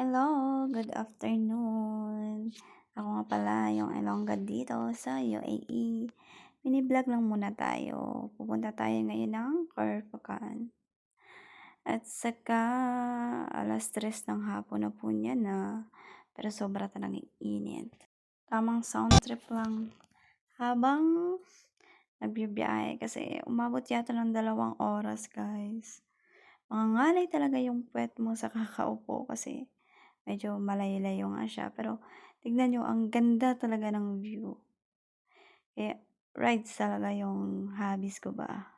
Hello, good afternoon. Ako nga pala yung Elongga dito sa UAE. Mini-vlog lang muna tayo. Pupunta tayo ngayon ng Carfacan. At saka alas 3 ng hapon na po niya na. Pero sobra talagang init. Tamang sound trip lang. Habang nagbibiyahe kasi umabot yata ng dalawang oras guys. Mangangalay talaga yung puwet mo sa kakaupo kasi medyo malayo-layo nga siya. Pero tignan nyo, ang ganda talaga ng view. Kaya rides talaga yung hobbies ko ba.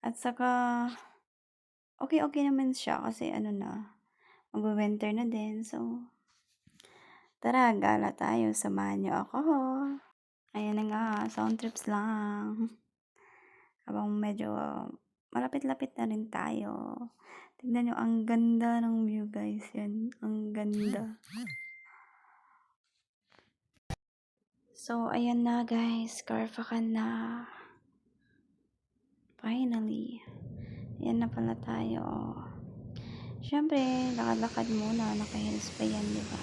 At saka okay-okay naman siya kasi ano na, magwi-winter na din. So, tara, gala tayo. Samahan niyo ako. Ayan na nga, sound trips lang. Habang medyo malapit-lapit na rin tayo. Tignan nyo, ang ganda ng view guys. Yan, ang ganda. So, ayan na guys. Carfacan na. Finally. Ayan na pala tayo. Siyempre, lakad-lakad muna. Naka-heels pa yan, di ba?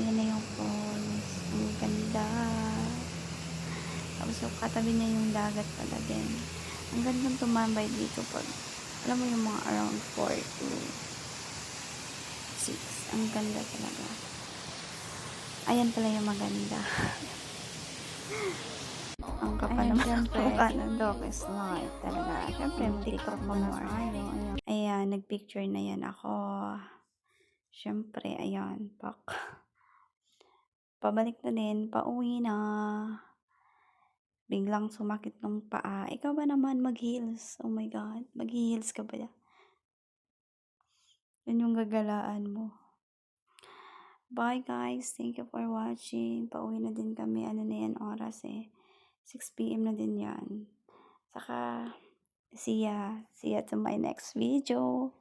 Ayan na yung falls. Ang ganda. Tapos katabi niya yung dagat pala din. Ang gandang tumambay dito pag alam mo yung mga around 4 to 6. Ang ganda talaga. Ayan pala yung maganda. Ang kapal Ayan, naman syempre. ang mukha ng dog is light talaga. Siyempre, TikTok mo na tayo. Ayan, nagpicture na yan ako. Siyempre, ayan, pak. Pabalik na din, pauwi na. Biglang sumakit ng paa. Ikaw ba naman mag-heels? Oh my God, mag-heels ka ba? Yan yung gagalaan mo. Bye guys. Thank you for watching. Pauwi na din kami. Ano na yan oras eh. 6pm na din yan. Saka, see ya. See ya to my next video.